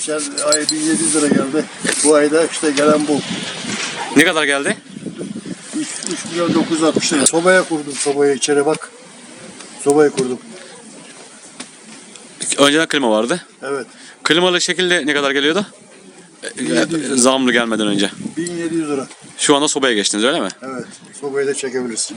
Geçen ay 1700 lira geldi. Bu ayda işte gelen bu. Ne kadar geldi? 3, 3 milyon 960 lira. Sobaya kurdum sobayı içeri bak. Sobayı kurdum. Önceden klima vardı. Evet. Klimalı şekilde ne kadar geliyordu? Yedi. Zamlı gelmeden önce. 1700 lira. Şu anda sobaya geçtiniz öyle mi? Evet. Sobayı da çekebilirsin.